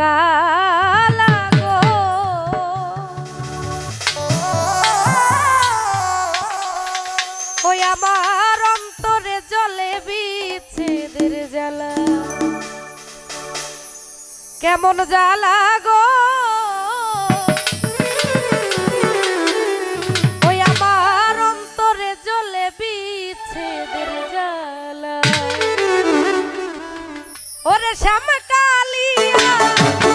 কালা গো। ওই আমার অন্তরে জলে বিচ্ছেদের কেমন জ্বালা গো। ওই আমার অন্তরে জলে বিচ্ছেদের জ্বালা। ওরে শ্যাম Thank you.